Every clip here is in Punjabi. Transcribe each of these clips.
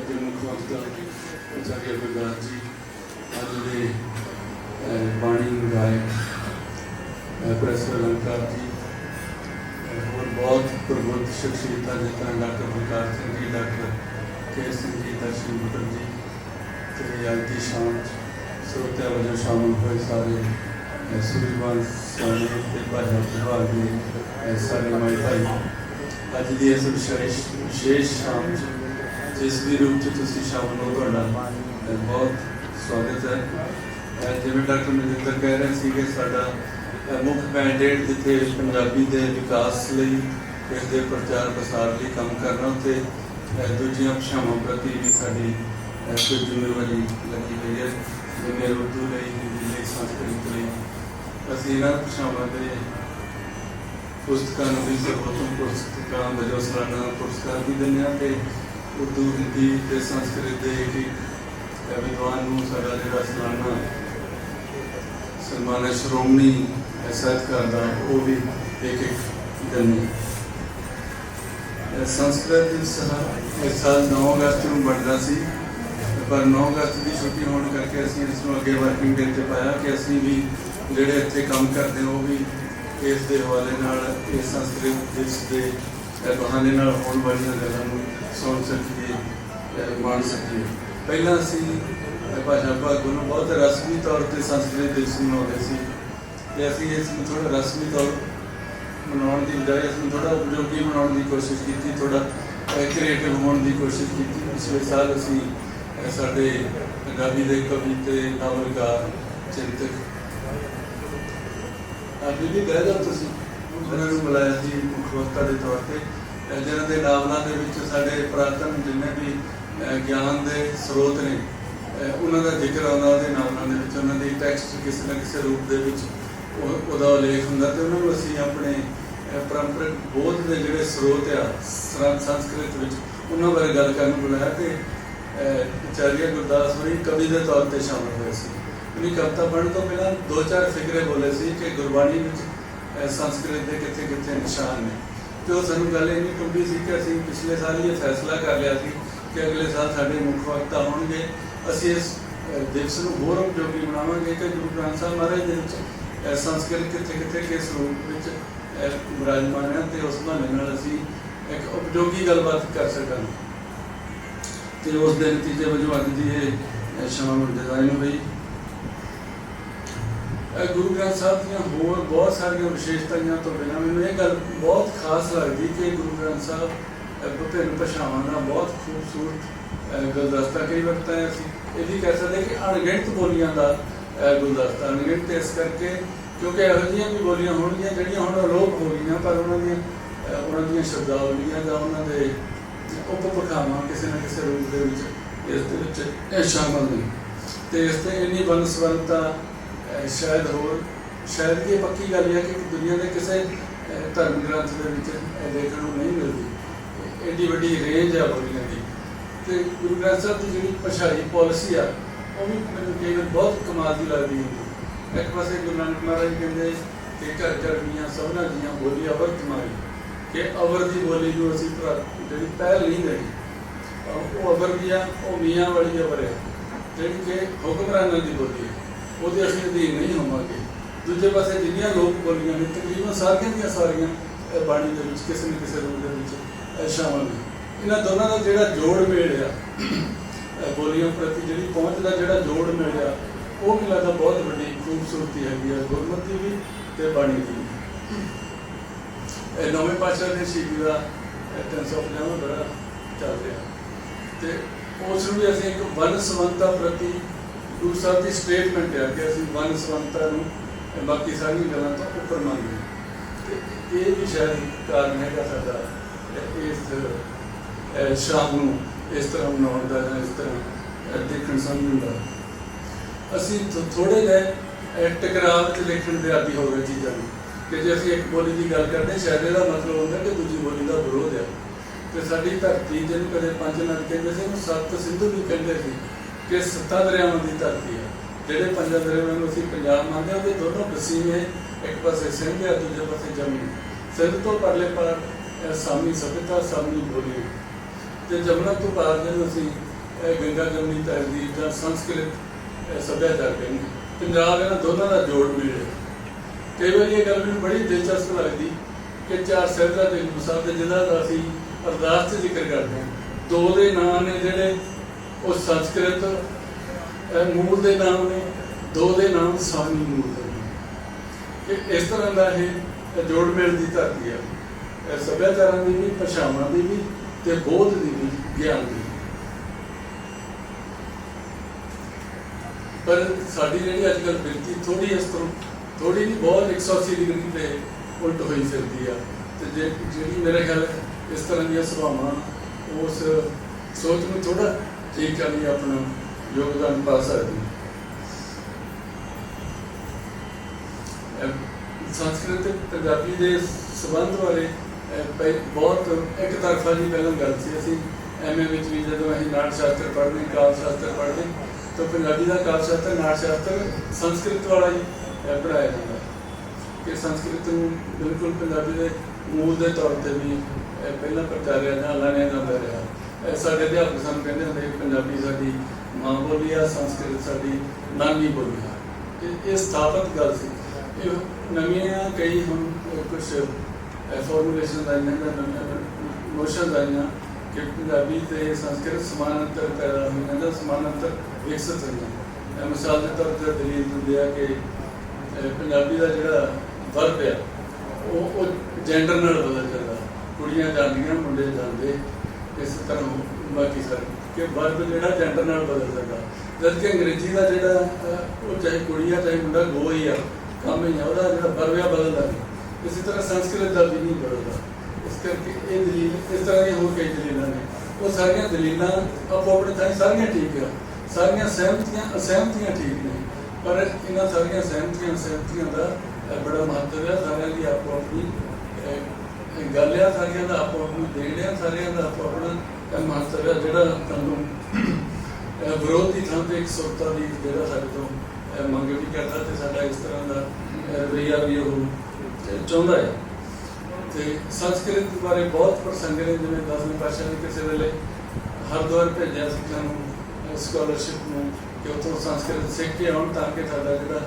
ਦੇ ਮੁੱਖ ਵਕਤਾ ਆਚਾਰਿਆ ਗੁਰਦਾਸ ਜੀ ਅੱਜ ਦੇ ਬਾਣੀ ਗਾਇਕ ਪ੍ਰੋਫੈਸਰ ਅਲੰਕਾਰ ਜੀ ਹੋਰ ਬਹੁਤ ਪ੍ਰਬੁੱਧ ਸ਼ਖਸੀਅਤਾਂ ਜਿਸ ਡਾਕਟਰ ਬਲਕਾਰ ਸਿੰਘ ਜੀ ਡਾਕਟਰ ਕੇ ਸਿੰਘ ਜੀ ਦਰਸ਼ਨ ਬੁੱਟਰ ਜੀ ਤੇ ਅੱਜ ਦੀ ਸ਼ਾਮ 'ਚ ਸਰੋਤਿਆਂ ਵਜੋਂ ਸ਼ਾਮਲ ਹੋਏ ਸਾਰੇ ਅਹ, ਸੂਰਜਵਾਨ ਸਿਆਣੇ ਤੇ ਭਾਜਾ ਵਿਭਾਗ ਦੇ ਸਾਰੇ ਮਾਈ ਭਾਈ ਅੱਜ ਦੀ ਇਸ ਵਿਸ਼ੇਸ਼ ਸ਼ਾਮ 'ਚ ਇਸ ਵੀ ਰੂਪ 'ਚ ਤੁਸੀਂ ਸ਼ਾਮਲ ਹੋ ਤੁਹਾਡਾ ਬਹੁਤ ਸਵਾਗਤ ਹੈ। ਜਿਵੇਂ ਡਾਕਟਰ ਮਨਿੰਦਰ ਕਹਿ ਰਹੇ ਸੀ ਕਿ ਸਾਡਾ ਮੁੱਖ ਮੈਂਡੇਟ ਜਿੱਥੇ ਪੰਜਾਬੀ ਦੇ ਵਿਕਾਸ ਲਈ, ਇਸ ਦੇ ਪ੍ਰਚਾਰ ਪ੍ਰਸਾਰ ਲਈ ਕੰਮ ਕਰਨਾ, ਉੱਥੇ ਦੂਜੀਆਂ ਭਾਸ਼ਾਵਾਂ ਪ੍ਰਤੀ ਵੀ ਸਾਡੀ ਕੋਈ ਜ਼ਿੰਮੇਵਾਰੀ ਲੱਗੀ ਹੋਈ ਹੈ। ਜਿਵੇਂ ਉਰਦੂ ਲਈ, ਹਿੰਦੀ ਲਈ, ਸੰਸਕ੍ਰਿਤ ਲਈ। ਅਸੀਂ ਇਹਨਾਂ ਭਾਸ਼ਾਵਾਂ ਦੇ ਪੁਸਤਕਾਂ ਨੂੰ ਵੀ ਸਰਵੋਤਮ ਪੁਸਤਕਾਂ ਵਜੋਂ ਸਾਲਾਨਾ ਪੁਰਸਕਾਰ ਵੀ ਦਿੰਦੇ ਹਾਂ ਤੇ ਉਰਦੂ, ਹਿੰਦੀ ਤੇ ਸੰਸਕ੍ਰਿਤ ਦੇ ਇੱਕ ਵਿਦਵਾਨ ਨੂੰ ਸਾਡਾ ਜਿਹੜਾ ਸਾਲਾਨਾ ਸਨਮਾਨ ਸ਼੍ਰੋਮਣੀ ਸਾਹਿਤਕਾਰ ਦਾ, ਉਹ ਵੀ ਇੱਕ ਇੱਕ ਦਿੰਦੇ ਸੰਸਕ੍ਰਿਤ ਇਸ ਸਾਲ- ਇਸ ਸਾਲ 9 ਅਗਸਤ ਨੂੰ ਬਣਦਾ ਸੀ, ਪਰ 9 ਅਗਸਤ ਦੀ ਛੁੱਟੀ ਹੋਣ ਕਰਕੇ ਅਸੀਂ ਇਸ ਨੂੰ ਅੱਗੇ ਵਰਕਿੰਗ ਡੇ ਤੇ ਪਾਇਆ ਕਿ ਅਸੀਂ ਵੀ ਜਿਹੜੇ ਇੱਥੇ ਕੰਮ ਕਰਦੇ ਹਾਂ, ਉਹ ਵੀ ਇਸ ਦੇ ਹਵਾਲੇ ਨਾਲ ਇਸ ਸੰਸਕ੍ਰਿਤ ਜਿਸ ਦੇ ਅਹ, ਬਹਾਨੇ ਨਾਲ ਹੋਣ ਵਾਲੀਆਂ ਗੱਲਾਂ ਨੂੰ ਸੁਣ ਸਕੀਏ ਜਾਂ ਮਾਣ ਸਕੀਏ ਪਹਿਲਾਂ ਅਸੀਂ ਭਾਸ਼ਾ ਭਾਗ ਨੂੰ ਬਹੁਤ ਰਸਮੀ ਤੌਰ ਤੇ ਸੰਸਕ੍ਰਿਤ ਦਿਵਸ ਮਨਾਉਂਦੇ ਸੀ ਤੇ ਅਸੀਂ ਇਸ ਨੂੰ ਥੋੜਾ ਰਸਮੀ ਤੌਰ ਮਨਾਉਣ ਦੀ ਬਜਾਏ ਇਸ ਨੂੰ ਥੋੜਾ ਉਪਯੋਗੀ ਬਣਾਉਣ ਦੀ ਕੋਸ਼ਿਸ਼ ਕੀਤੀ ਥੋੜਾ ਕ੍ਰੀਏਟਿਵ ਹੋਣ ਦੀ ਕੋਸ਼ਿਸ਼ ਕੀਤੀ। ਪਿਛਲੇ ਸਾਲ ਅਸੀਂ ਸਾਡੇ ਪੰਜਾਬੀ ਦੇ ਕਵੀ ਤੇ ਨਾਵਲਕਾਰ ਚਿੰਤਕ ਅੱਜ ਵੀ ਕਹਿ ਦਿਓ ਤੁਸੀਂ। ਉਹਨਾਂ ਨੂੰ ਬੁਲਾਇਆ ਸੀ ਮੁੱਖ ਵਕਤਾ ਦੇ ਤੌਰ ਤੇ ਅਹ, ਜਿਨ੍ਹਾਂ ਦੇ ਨਾਵਲਾਂ ਦੇ ਵਿੱਚ ਸਾਡੇ ਪ੍ਰਾਤਨ ਜਿੰਨੇ ਵੀ ਗਿਆਨ ਦੇ ਸਰੋਤ ਨੇ ਉਹਨਾਂ ਦਾ ਜ਼ਿਕਰ ਆਉਂਦਾ ਉਹਦੇ ਨਾਵਲਾਂ ਦੇ ਵਿੱਚ ਉਹਨਾਂ ਦੀ ਟੈਕਸਟ ਕਿਸੇ ਨਾ ਕਿਸੇ ਰੂਪ ਦੇ ਵਿੱਚ ਉਹਦਾ ਉਲੇਖ ਹੁੰਦਾ ਤੇ ਉਹਨਾਂ ਨੂੰ ਅਸੀਂ ਆਪਣੇ ਅਹ, ਪਰੰਪਰਿਕ ਬੋਧ ਦੇ ਜਿਹੜੇ ਸਰੋਤ ਆ ਸੰ- ਸੰਸਕ੍ਰਿਤ ਵਿੱਚ ਉਹਨਾਂ ਬਾਰੇ ਗੱਲ ਕਰਨ ਬੁਲਾਇਆ ਤੇ ਅਹ, ਗੁਰਦਾਸ ਹੋਰੀ ਕਵੀ ਦੇ ਤੌਰ ਤੇ ਸ਼ਾਮਲ ਹੋਏ ਸੀ। ਉਹਨੇ ਕਵਿਤਾ ਪੜ੍ਹਨ ਤੋਂ ਪਹਿਲਾਂ ਦੋ ਚਾਰ ਫਿਕਰੇ ਬੋਲੇ ਸੀ ਕਿ ਗੁਰਬਾਣੀ ਵਿੱਚ ਸੰਸਕ੍ਰਿਤ ਦੇ ਕਿੱਥੇ ਕਿੱਥੇ ਨਿਸ਼ਾਨ ਨੇ। ਤੇ ਉਹ ਸਾਨੂੰ ਗੱਲ ਇੰਨੀ ਟੁੰਬੀ ਸੀ ਕਿ ਅਸੀਂ ਪਿਛਲੇ ਸਾਲ ਹੀ ਇਹ ਫੈਸਲਾ ਕਰ ਲਿਆ ਸੀ ਕਿ ਅਗਲੇ ਸਾਲ ਸਾਡੇ ਮੁੱਖ ਵਕਤਾ ਹੋਣਗੇ। ਅਸੀਂ ਇਸ ਦਿਵਸ ਨੂੰ ਹੋਰ ਉਪਯੋਗੀ ਬਣਾਵਾਂਗੇ ਕਿ ਗੁਰੂ ਗ੍ਰੰਥ ਸਾਹਿਬ ਮਹਾਰਾਜ ਦੇ ਵਿੱਚ ਸੰਸਕ੍ਰਿਤ ਕਿੱਥੇ ਕਿੱਥੇ ਕਿਸ ਰੂਪ ਵਿੱਚ ਅਹ, ਵਿਰਾਜਮਾਨ ਹੈ ਤੇ ਉਸ ਬਹਾਨੇ ਨਾਲ ਅਸੀਂ ਇੱਕ ਉਪਯੋਗੀ ਗੱਲਬਾਤ ਕਰ ਸਕਾਂਗੇ। ਤੇ ਉਸ ਦੇ ਨਤੀਜੇ ਵਜੋਂ ਅੱਜ ਦੀ ਇਹ ਸ਼ਾਮ ਡਿਜ਼ਾਈਨ ਹੋਈ। ਗੁਰੂ ਗ੍ਰੰਥ ਸਾਹਿਬ ਦੀਆਂ ਹੋਰ ਬਹੁਤ ਸਾਰੀਆਂ ਵਿਸ਼ੇਸ਼ਤਾਵਾਂ ਤੋਂ ਬਿਨਾਂ ਮੈਨੂੰ ਇਹ ਗੱਲ ਬਹੁਤ ਖਾਸ ਲੱਗਦੀ ਕਿ ਗੁਰੂ ਗ੍ਰੰਥ ਸਾਹਿਬ ਵਿਭਿੰਨ ਭਾਸ਼ਾਵਾਂ ਦਾ ਬਹੁਤ ਖੂਬਸੂਰਤ ਗੁਲਦਸਤਾ ਕਈ ਵਕਤ ਤਾਂ ਅਸੀਂ ਇਹ ਵੀ ਕਹਿ ਸਕਦੇ ਕਿ ਅਣਗਿਣਤ ਬੋਲੀਆਂ ਦਾ ਗੁਲਦਸਤਾ ਅਣਗਿਣਤ ਇਸ ਕਰਕੇ ਕਿਉਂਕਿ ਇਹੋ ਜਿਹੀਆਂ ਵੀ ਬੋਲੀਆਂ ਹੋਣਗੀਆਂ ਜਿਹੜੀਆਂ ਹੁਣ ਅਲੋਪ ਹੋ ਗਈਆਂ, ਪਰ ਉਹਨਾਂ ਦੀਆਂ ਉਹਨਾਂ ਦੀਆਂ ਸ਼ਬਦਾਵਲੀਆਂ ਦਾ ਉਹਨਾਂ ਦੇ ਉਪਪਖਾਵਾਂ ਕਿਸੇ ਨਾ ਕਿਸੇ ਰੂਪ ਦੇ ਵਿੱਚ ਇਸ ਦੇ ਵਿੱਚ ਇਹ ਸ਼ਾਮਲ ਨੇ। ਤੇ ਇਸ ਤੇ ਇੰਨੀ ਬਨਸਵੰਤਾ ਅਹ ਸ਼ਾਇਦ ਹੋਰ ਸ਼ਾਇਦ ਇਹ ਪੱਕੀ ਗੱਲ ਹੈ ਕਿ ਦੁਨੀਆ ਦੇ ਕਿਸੇ ਅਹ, ਧਰਮ ਗ੍ਰੰਥ ਦੇ ਵਿੱਚ ਇਹ ਦੇਖਣ ਨੂੰ ਨਹੀਂ ਮਿਲਦੀ। ਐਡੀ ਵੱਡੀ ਰੇਂਜ ਆ ਬੋਲੀਆਂ ਦੀ ਤੇ ਗੁਰੂ ਗ੍ਰੰਥ ਸਾਹਿਬ ਦੀ ਜਿਹੜੀ ਭਾਸ਼ਾਈ ਪਾਲਿਸੀ ਆ ਉਹ ਵੀ ਮੈਨੂੰ ਕਈ ਵਾਰ ਬਹੁਤ ਕਮਾਲ ਦੀ ਲੱਗਦੀ ਹੈ ਇੱਕ ਪਾਸੇ ਗੁਰੂ ਨਾਨਕ ਮਹਾਰਾਜ ਕਹਿੰਦੇ ਕਿ ਘਰ ਘਰ ਦੀਆਂ ਸਭਨਾਂ ਦੀਆਂ ਬੋਲੀਆਂ ਵਰਤ ਮਾਰੀ ਕਿ ਅਵਰ ਦੀ ਬੋਲੀ ਨੂੰ ਅਸੀਂ ਪ੍ਰਾ- ਜਿਹੜੀ ਪਹਿਲ ਨਹੀਂ ਦੇਣੀ ਉਹ ਅਵਰ ਦੀਆਂ ਉਹ ਮੀਆਂ ਵਾਲੀ ਅਵਰ ਹੈ ਜਿਹੜੀ ਕਿ ਹੁਕਮਰਾਨਾਂ ਦੀ ਬੋਲੀ ਹੈ। ਉਹਦੇ ਅਸੀਂ ਅਧੀਨ ਨਹੀਂ ਹੋਵਾਂਗੇ। ਦੂਜੇ ਪਾਸੇ ਜਿੰਨੀਆਂ ਲੋਕ ਬੋਲੀਆਂ ਨੇ, ਤਕਰੀਬਨ ਸਾਰੀਆਂ ਦੀਆਂ ਸਾਰੀਆਂ ਇਹ ਬਾਣੀ ਦੇ ਵਿੱਚ, ਕਿਸੇ ਨਾ ਕਿਸੇ ਰੂਪ ਦੇ ਵਿੱਚ ਇਹ ਸ਼ਾਮਲ ਨੇ। ਇਹਨਾਂ ਦੋਨਾਂ ਦਾ ਜਿਹੜਾ ਜੋੜ ਮੇਲ ਆ ਬੋਲੀਆਂ ਪ੍ਰਤੀ ਜਿਹੜੀ ਪਹੁੰਚ ਦਾ ਜਿਹੜਾ ਜੋੜ ਮੇਲ ਆ, ਉਹ ਵੀ ਲੱਗਦਾ ਬਹੁਤ ਵੱਡੀ ਖੂਬਸੂਰਤੀ ਹੈਗੀ ਆ, ਗੁਰਮਤਿ ਦੀ ਵੀ ਤੇ ਬਾਣੀ ਦੀ। ਵੀ ਇਹ ਨਵੇਂ ਪਾਤਸ਼ਾਹ ਦੇ ਸ਼ਹੀਦੀ ਦਾ 350 ਬੜਾ ਚੱਲ ਰਿਹਾ। ਤੇ ਉਸ ਨੂੰ ਵੀ ਅਸੀਂ ਇੱਕ ਵਨ ਸਮੰਤਾ ਪ੍ਰਤੀ ਗੁਰੂ ਸਾਹਿਬ ਦੀ ਸਟੇਟਮੈਂਟ ਹੈ ਕਿ ਅਸੀਂ ਵਨ ਸਮੰਤਾ ਨੂੰ ਬਾਕੀ ਸਾਰੀਆਂ ਗੱਲਾਂ ਤੋਂ ਉੱਪਰ ਮੰਨਦੇ ਹਾਂ। ਤੇ ਇਹ ਵੀ ਸ਼ਾਇਦ ਕਾਰਨ ਹੈਗਾ ਸਾਡਾ ਇਸ ਸ਼ਾਮ ਨੂੰ ਇਸ ਤਰ੍ਹਾਂ ਮਨਾਉਣ ਦਾ ਜਾਂ ਇਸ ਤਰ੍ਹਾਂ ਦੇਖਣ ਸਮਝਣ ਦਾ। ਅਸੀਂ ਥੋੜੇ ਜਿਹੇ ਅਹ, ਟਕਰਾਅ ਚ ਲਿਖਣ ਦੇ ਆਦੀ ਹੋ ਗਏ ਚੀਜ਼ਾਂ ਨੂੰ। ਕਿ ਜੇ ਅਸੀਂ ਇੱਕ ਬੋਲੀ ਦੀ ਗੱਲ ਕਰਦੇ ਹਾਂ, ਸ਼ਾਇਦ ਇਹਦਾ ਮਤਲਬ ਹੁੰਦਾ ਕਿ ਦੂਜੀ ਬੋਲੀ ਦਾ ਵਿਰੋਧ ਹੈ। ਤੇ ਸਾਡੀ ਧਰਤੀ ਜਿਹਨੂੰ ਕਦੇ ਪੰਜ ਨਦ ਕਹਿੰਦੇ ਸੀ ਉਹਨੂੰ ਸੱਤ ਸਿੰਧੂ ਵੀ ਕਹਿੰਦੇ ਸੀ। ਕਿ ਸੱਤਾਂ ਦਰਿਆਵਾਂ ਦੀ ਧਰਤੀ ਹੈ। ਜਿਹੜੇ ਪੰਜਾਂ ਦਰਿਆਵਾਂ ਨੂੰ ਅਸੀਂ ਪੰਜਾਬ ਮੰਨਦੇ ਹਾਂ ਉਹਦੇ ਦੋਨੋਂ ਵਸੀਲੇ ਇੱਕ ਪਾਸੇ ਸਿੰਧ ਹੈ ਦੂਜੇ ਪਾਸੇ ਜਮਨੀ ਸਿੰਧ ਤੋਂ ਪਰਲੇ ਪਾਰ ਸਾਮੀ ਸਭਿਅਤਾ ਸਾਮੀ ਬੋਲੀ ਤੇ ਜਮਨਾ ਤੋਂ ਬਾਅਦ ਜਦੋਂ ਅਸੀਂ ਗੰਗਾ ਜਮਨੀ ਤਹਿਜ਼ੀਬ ਜਾਂ ਸੰਸਕ੍ਰਿਤ ਅਹ, ਸੱਭਿਆਚਾਰ ਕਹਿੰਦੇ ਪੰਜਾਬ ਇਹਨਾਂ ਦੋਨਾਂ ਦਾ ਜੋੜ ਮਿਲਿਆ ਕਈ ਵਾਰੀ ਇਹ ਗੱਲ ਮੈਨੂੰ ਬੜੀ ਦਿਲਚਸਪ ਲੱਗਦੀ ਕਿ ਚਾਰ ਸਾਹਿਬਜ਼ਾਦੇ ਗੁਰੂ ਸਾਹਿਬ ਦੇ ਜਿਨ੍ਹਾਂ ਦਾ ਅਸੀਂ ਅਰਦਾਸ 'ਚ ਜ਼ਿਕਰ ਕਰਦੇ ਹਾਂ। ਦੋ ਦੇ ਨਾਂ ਨੇ ਜਿਹੜੇ ਉਹ ਸੰਸਕ੍ਰਿਤ ਅਹ, ਮੂਲ ਦੇ ਨਾਮ ਨੇ ਦੋ ਦੇ ਨਾਮ ਸਾਮੀ ਮੂਲ ਦੇ ਕਿ ਇਸ ਤਰ੍ਹਾਂ ਦਾ ਇਹ ਜੋੜ ਮੇਲ ਦੀ ਧਰਤੀ ਆ। ਇਹ ਸੱਭਿਆਚਾਰਾਂ ਦੀ ਵੀ ਭਾਸ਼ਾਵਾਂ ਦੀ ਵੀ ਤੇ ਬੋਧ ਦੀ ਵੀ ਗਿਆਨ ਦੀ ਪਰ ਸਾਡੀ ਜਿਹੜੀ ਅੱਜ ਕੱਲ੍ਹ ਬਿਰਤੀ ਥੋੜੀ ਇਸ ਤੋਂ ਥੋੜੀ ਨਹੀਂ ਬਹੁਤ 180 ਡਿਗਰੀ ਤੇ ਉਲਟ ਹੋਈ ਫਿਰਦੀ ਆ। ਤੇ ਜਿਹੜੀ ਮੇਰੇ ਖਿਆਲ ਇਸ ਤਰ੍ਹਾਂ ਦੀਆਂ ਸੁਭਾਵਾਂ ਉਸ ਸੋਚ ਨੂੰ ਥੋੜਾ ਠੀਕ ਕਰਨ ਆਪਣਾ ਯੋਗਦਾਨ ਪਾ ਸਕਦੀ। ਸੰਸਕ੍ਰਿਤ ਪੰਜਾਬੀ ਦੇ ਸਬੰਧ ਬਾਰੇ ਬਹੁਤ ਇੱਕ ਤਰਫਾ ਜੀ ਪਹਿਲਾਂ ਗੱਲ ਸੀ ਅਸੀਂ ਐਮਏ ਵਿੱਚ ਵੀ ਜਦੋਂ ਅਸੀਂ ਨਾਟ ਸ਼ਾਸਤਰ ਪੜ੍ਹਦੇ ਕਾਲ ਸ਼ਾਸਤਰ ਪੜ੍ਹਦੇ, ਤਾਂ ਪੰਜਾਬੀ ਦਾ ਕਾਲ ਸ਼ਾਸਤਰ ਨਾਟ ਸ਼ਾਸਤਰ ਸੰਸਕ੍ਰਿਤ ਵਾਲਾ ਹੀ, ਅਹ ਪੜ੍ਹਾਇਆ ਜਾਂਦਾ। ਕਿ ਸੰਸਕ੍ਰਿਤ ਨੂੰ ਬਿਲਕੁਲ ਪੰਜਾਬੀ ਦੇ ਮੂਲ ਦੇ ਤੌਰ ਤੇ ਵੀ ਪਹਿਲਾਂ ਪ੍ਰਚਾਰਿਆ ਜਾਂ ਲਾਣਿਆ ਜਾਂਦਾ ਰਿਹਾ। ਅਹ ਸਾਡੇ ਅਧਿਆਪਕ ਸਾਨੂੰ ਕਹਿੰਦੇ ਹੁੰਦੇ ਪੰਜਾਬੀ ਸਾਡੀ ਮਾਂ ਬੋਲੀ ਆ, ਸੰਸਕ੍ਰਿਤ ਸਾਡੀ ਨਾਨੀ ਬੋਲੀ ਆ। ਇਹ ਇਹ ਸਥਾਪਿਤ ਗੱਲ ਸੀ। ਇਹ ਨਵੀਆਂ ਕਈ ਹੁਣ ਕੁਝ ਫਾਰਮੂਲੇਸ਼ਨ ਆਈਆਂ ਜਾਂ ਨਵੀਆਂ ਆਈਆਂ ਕਿ ਪੰਜਾਬੀ ਤੇ ਸੰਸਕ੍ਰਿਤ ਸਮਾਨ ਅੰਤਰ ਪੈਦਾ ਹੋਈਆਂ ਜਾਂ ਸਮਾਨਾਂਤਰ ਵਿਕਸਿਤ ਹੋਈਆਂ। ਮਿਸਾਲ ਦੇ ਤੌਰ ਤੇ ਦਲੀਲ ਦਿੰਦੇ ਆ ਕਿ ਪੰਜਾਬੀ ਦਾ ਜਿਹੜਾ ਵਰਬ ਆ, ਉਹ ਉਹ ਜੈਂਡਰ ਨਾਲ ਬਦਲ ਜਾਂਦਾ। ਕੁੜੀਆਂ ਜਾਂਦੀਆਂ, ਮੁੰਡੇ ਜਾਂਦੇ। ਇਸ ਤਰ੍ਹਾਂ ਬਾਕੀ ਸਾਰੇ, ਕਿ ਵਰਬ ਜਿਹੜਾ ਜੈਂਡਰ ਨਾਲ ਬਦਲ ਜਾਂਦਾ ਜਦ ਕਿ ਅੰਗਰੇਜ਼ੀ ਦਾ ਜਿਹੜਾ ਉਹ ਚਾਹੇ ਕੁੜੀ ਆ, ਚਾਹੇ ਮੁੰਡਾ ਗੋ ਹੀ ਆ, ਕੰਮ ਹੀ ਆ, ਉਹਦਾ ਜਿਹੜਾ ਵਰਬ ਬਦਲਦਾ ਨਹੀਂ। ਇਸੇ ਤਰ੍ਹਾਂ ਸੰਸਕ੍ਰਿਤ ਦਾ ਵੀ ਨਹੀਂ ਬਦਲਦਾ। ਇਸ ਕਰਕੇ ਇਹ ਦਲੀਲ, ਇਸ ਤਰ੍ਹਾਂ ਦੀਆਂ ਹੋਰ ਕਈ ਦਲੀਲਾਂ ਨੇ। ਉਹ ਸਾਰੀਆਂ ਦਲੀਲਾਂ ਆਪੋ ਆਪਣੇ ਥਾਂ ਸਾਰੀਆਂ ਠੀਕ ਆ। ਸਾਰੀਆਂ ਸਹਿਮਤੀਆਂ, ਅਸਹਿਮਤੀਆਂ ਠੀਕ ਨੇ। ਪਰ ਇਹਨਾਂ ਸਾਰੀਆਂ ਸਹਿਮਤੀਆਂ ਸਹਿਮਤੀਆਂ ਦਾ ਬੜਾ ਮਹੱਤਵ ਹੈ ਸਾਰਿਆਂ ਦੀ ਆਪੋ ਆਪਣੀ ਇਹ ਗੱਲ ਆ ਸਾਰਿਆਂ ਦਾ ਆਪੋ ਆਪਣੀ ਦੇਣ ਆ ਸਾਰਿਆਂ ਦਾ ਆਪੋ ਆਪਣਾ ਅਹ, ਮਹੱਤਵ ਜਿਹੜਾ ਤੁਹਾਨੂੰ ਅਹ, ਥਾਂ ਤੇ ਇੱਕ ਸੁਰਤਾ ਦੀ ਜਿਹੜਾ ਸਾਡੇ ਤੋਂ ਮੰਗ ਵੀ ਕਰਦਾ ਤੇ ਸਾਡਾ ਇਸ ਤਰ੍ਹਾਂ ਦਾ ਅਹ, ਵੀ ਉਹ ਚਾਹੁੰਦਾ ਹੈ। ਤੇ ਸੰਸਕ੍ਰਿਤ ਬਾਰੇ ਬਹੁਤ ਪ੍ਰਸੰਗ ਨੇ ਜਿਵੇਂ ਦਸਵੇਂ ਪਾਤਸ਼ਾਹ ਨੇ ਕਿਸੇ ਵੇਲੇ ਹਰਿਦੁਆਰ ਭੇਜਿਆ ਸਿੱਖਾਂ ਨੂੰ ਸਕਾਲਰਸ਼ਿਪ ਨੂੰ ਕਿ ਉੱਥੋਂ ਸੰਸਕ੍ਰਿਤ ਸਿੱਖ ਕੇ ਆਉਣ ਤਾਂ ਕਿ ਸਾਡਾ ਜਿਹੜਾ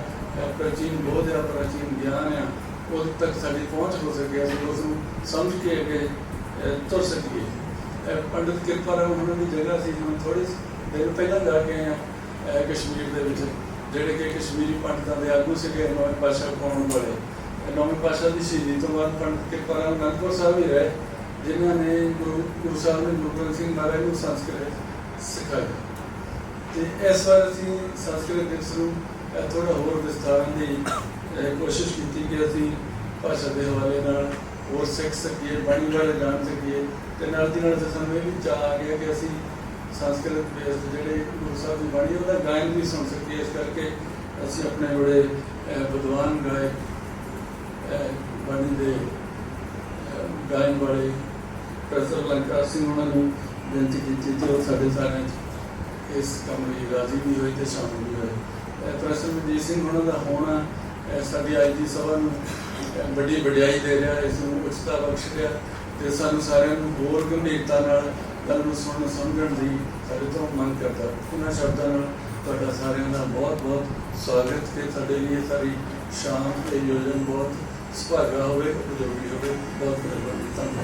ਪ੍ਰਾਚੀਨ ਬੋਧ ਆ ਪ੍ਰਾਚੀਨ ਗਿਆਨ ਆ ਉਦੋਂ ਤੱਕ ਸਾਡੀ ਪਹੁੰਚ ਹੋ ਸਕੇ, ਅਸੀਂ ਉਸ ਨੂੰ ਸਮਝ ਕੇ ਅੱਗੇ ਤੁਰ ਸਕੀਏ। ਪੰਡਿਤ ਕਿਰਪਾ ਰਾਮ ਉਹਨਾਂ ਦੀ ਜਗ੍ਹਾ ਸੀ ਹੁਣ ਥੋੜੀ ਦਿਨ ਪਹਿਲਾਂ ਜਾ ਕੇ ਆਏ ਕਸ਼ਮੀਰ ਦੇ ਵਿੱਚ, ਜਿਹੜੇ ਕਿ ਕਸ਼ਮੀਰੀ ਪੰਡਤਾਂ ਦੇ ਆਗੂ ਸੀਗੇ, ਨੌਵੇਂ ਪਾਤਸ਼ਾਹ ਪਾਉਣ ਵਾਲੇ। ਨੌਵੇਂ ਪਾਤਸ਼ਾਹ ਦੀ ਸ਼ਹੀਦੀ ਤੋਂ ਬਾਅਦ ਪੰਡਿਤ ਕਿਰਪਾ ਰਾਮ ਅਨੰਦਪੁਰ ਸਾਹਿਬ ਹੀ ਰਹੇ, ਜਿਨ੍ਹਾਂ ਨੇ ਗੁਰੂ ਗੁਰੂ ਸਾਹਿਬ ਨੇ ਗੁਰੂ ਗ੍ਰੰਥ ਸਿੰਘ ਮਹਾਰਾਜ ਨੂੰ ਸੰਸਕ੍ਰਿਤ ਸਿਖਾਈ ਤੇ ਇਸ ਵਾਰ ਅਸੀਂ ਸੰਸਕ੍ਰਿਤ ਦਿਵਸ ਨੂੰ ਥੋੜਾ ਹੋਰ ਵਿਸਥਾਰਨ ਦੀ ਕੋਸ਼ਿਸ਼ ਕੀਤੀ ਕਿ ਅਸੀਂ ਭਾਸ਼ਾ ਦੇ ਹਵਾਲੇ ਨਾਲ, ਹੋਰ ਸਿੱਖ ਸਕੀਏ, ਬਾਣੀ ਬਾਰੇ ਜਾਣ ਸਕੀਏ ਤੇ ਨਾਲ ਦੀ ਨਾਲ ਸਾਨੂੰ ਇਹ ਵੀ ਚਾਹ ਆ ਗਿਆ ਕਿ ਅਸੀਂ ਸੰਸਕ੍ਰਿਤ ਬੇਸਡ ਜਿਹੜੇ ਗੁਰੂ ਸਾਹਿਬ ਦੀ ਬਾਣੀ, ਉਹਦਾ ਗਾਇਨ ਵੀ ਸੁਣ ਸਕੀਏ। ਇਸ ਕਰਕੇ ਅਸੀਂ ਆਪਣੇ ਜਿਹੜੇ ਵਿਦਵਾਨ ਗਾਇਕ ਬਾਣੀ ਦੇ ਗਾਇਨ ਵਾਲੇ ਪ੍ਰੋਫੈਸਰ ਲੰਕਾ ਸਿੰਘ ਉਹਨਾਂ ਨੂੰ ਬੇਨਤੀ ਕੀਤੀ ਤੇ ਉਹ ਸਾਡੇ ਸਾਰਿਆਂ 'ਚ ਇਸ ਕੰਮ ਲਈ ਰਾਜ਼ੀ ਵੀ ਹੋਏ ਤੇ ਸ਼ਾਮਲ ਵੀ ਹੋਏ। ਪ੍ਰੋਫੈਸਰ ਮਨਜੀਤ ਸਿੰਘ, ਉਹਨਾਂ ਦਾ ਹੋਣਾ ਸਾਡੀ ਅੱਜ ਦੀ ਸਭਾ ਨੂੰ ਵੱਡੀ ਵਡਿਆਈ ਦੇ ਰਿਹਾ, ਇਸ ਨੂੰ ਉਚਤਾ ਬਖਸ਼ ਰਿਹਾ ਤੇ ਸਾਨੂੰ ਸਾਰਿਆਂ ਨੂੰ ਹੋਰ ਗੰਭੀਰਤਾ ਨਾਲ ਗੱਲ ਨੂੰ ਸੁਣਨ ਸਮਝਣ ਦੀ ਸਾਰੇ ਤੋਂ ਮੰਗ ਕਰਦਾ। ਉਹਨਾਂ ਸ਼ਬਦਾਂ ਨਾਲ ਤੁਹਾਡਾ ਸਾਰਿਆਂ ਦਾ ਬਹੁਤ ਬਹੁਤ ਸਵਾਗਤ ਤੇ ਸਾਡੇ ਲਈ ਇਹ ਸਾਰੀ ਸ਼ਾਮ ਤੇ ਯੋਜਨ ਬਹੁਤ ਸੁਭਾਗਾ ਹੋਵੇ, ਉਪਯੋਗੀ ਹੋਵੇ। ਬਹੁਤ ਮਿਹਰਬਾਨੀ ਧੰਨਵਾਦ।